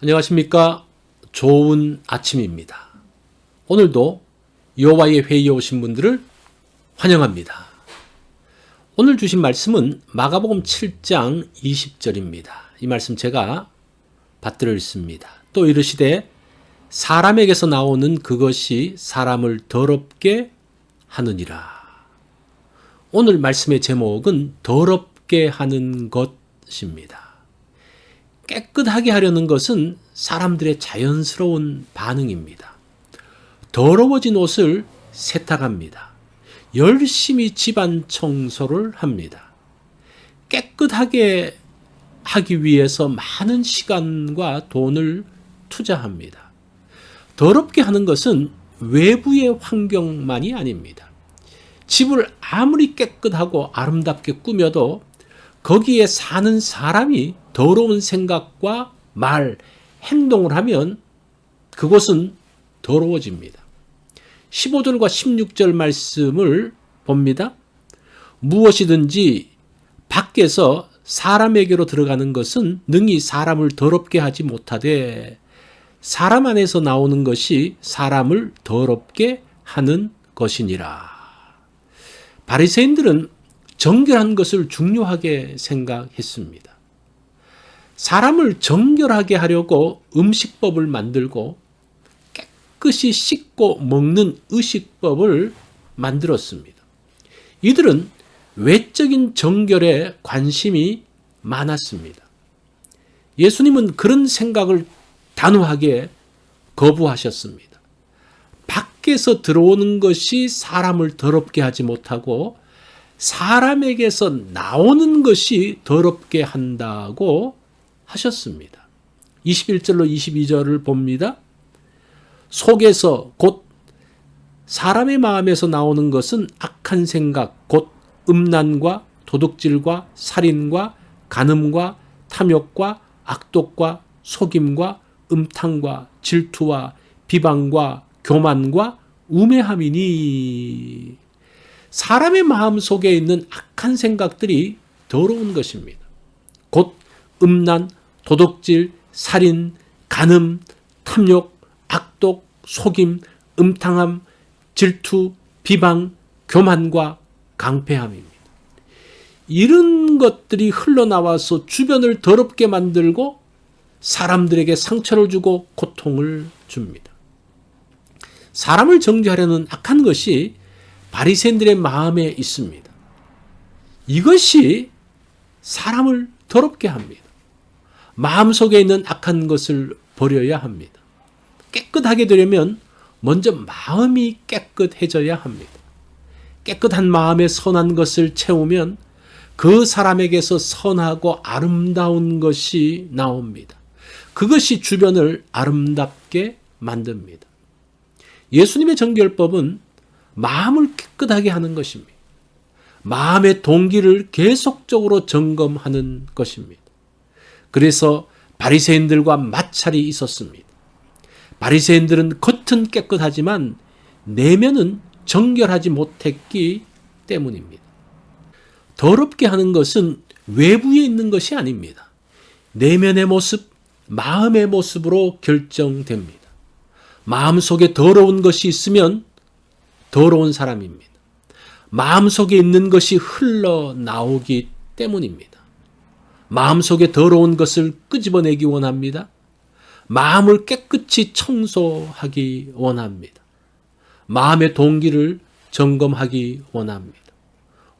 안녕하십니까. 좋은 아침입니다. 오늘도 여호와의 회의에 오신 분들을 환영합니다. 오늘 주신 말씀은 마가복음 7장 20절입니다. 이 말씀 제가 받들어 있습니다. 또 이르시되 사람에게서 나오는 그것이 사람을 더럽게 하느니라. 오늘 말씀의 제목은 더럽게 하는 것입니다. 깨끗하게 하려는 것은 사람들의 자연스러운 반응입니다. 더러워진 옷을 세탁합니다. 열심히 집안 청소를 합니다. 깨끗하게 하기 위해서 많은 시간과 돈을 투자합니다. 더럽게 하는 것은 외부의 환경만이 아닙니다. 집을 아무리 깨끗하고 아름답게 꾸며도 거기에 사는 사람이 더러운 생각과 말, 행동을 하면 그곳은 더러워집니다. 15절과 16절 말씀을 봅니다. 무엇이든지 밖에서 사람에게로 들어가는 것은 능히 사람을 더럽게 하지 못하되 사람 안에서 나오는 것이 사람을 더럽게 하는 것이니라. 바리새인들은 정결한 것을 중요하게 생각했습니다. 사람을 정결하게 하려고 음식법을 만들고 깨끗이 씻고 먹는 의식법을 만들었습니다. 이들은 외적인 정결에 관심이 많았습니다. 예수님은 그런 생각을 단호하게 거부하셨습니다. 밖에서 들어오는 것이 사람을 더럽게 하지 못하고 사람에게서 나오는 것이 더럽게 한다고 하셨습니다. 21절로 22절을 봅니다. 속에서 곧 사람의 마음에서 나오는 것은 악한 생각, 곧 음란과 도둑질과 살인과 간음과 탐욕과 악독과 속임과 음탕과 질투와 비방과 교만과 우매함이니 사람의 마음 속에 있는 악한 생각들이 더러운 것입니다. 곧 음란, 도덕질, 살인, 간음, 탐욕, 악독, 속임, 음탕함, 질투, 비방, 교만과 강패함입니다. 이런 것들이 흘러나와서 주변을 더럽게 만들고 사람들에게 상처를 주고 고통을 줍니다. 사람을 정죄하려는 악한 것이 바리새인들의 마음에 있습니다. 이것이 사람을 더럽게 합니다. 마음속에 있는 악한 것을 버려야 합니다. 깨끗하게 되려면 먼저 마음이 깨끗해져야 합니다. 깨끗한 마음에 선한 것을 채우면 그 사람에게서 선하고 아름다운 것이 나옵니다. 그것이 주변을 아름답게 만듭니다. 예수님의 정결법은 마음을 깨끗하게 하는 것입니다. 마음의 동기를 계속적으로 점검하는 것입니다. 그래서 바리새인들과 마찰이 있었습니다. 바리새인들은 겉은 깨끗하지만 내면은 정결하지 못했기 때문입니다. 더럽게 하는 것은 외부에 있는 것이 아닙니다. 내면의 모습, 마음의 모습으로 결정됩니다. 마음 속에 더러운 것이 있으면 더러운 사람입니다. 마음 속에 있는 것이 흘러나오기 때문입니다. 마음속에 더러운 것을 끄집어내기 원합니다. 마음을 깨끗이 청소하기 원합니다. 마음의 동기를 점검하기 원합니다.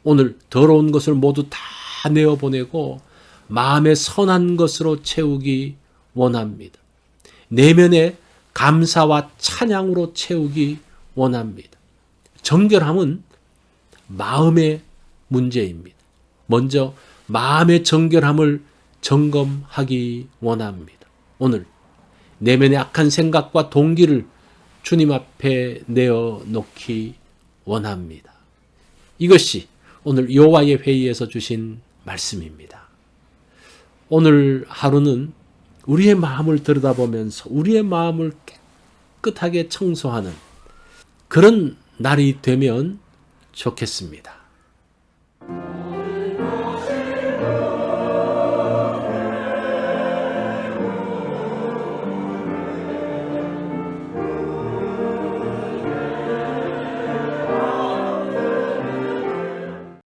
오늘 더러운 것을 모두 다 내어보내고 마음의 선한 것으로 채우기 원합니다. 내면의 감사와 찬양으로 채우기 원합니다. 정결함은 마음의 문제입니다. 먼저 마음의 정결함을 점검하기 원합니다. 오늘 내면의 악한 생각과 동기를 주님 앞에 내어 놓기 원합니다. 이것이 오늘 여호와의 회의에서 주신 말씀입니다. 오늘 하루는 우리의 마음을 들여다보면서 우리의 마음을 깨끗하게 청소하는 그런 날이 되면 좋겠습니다.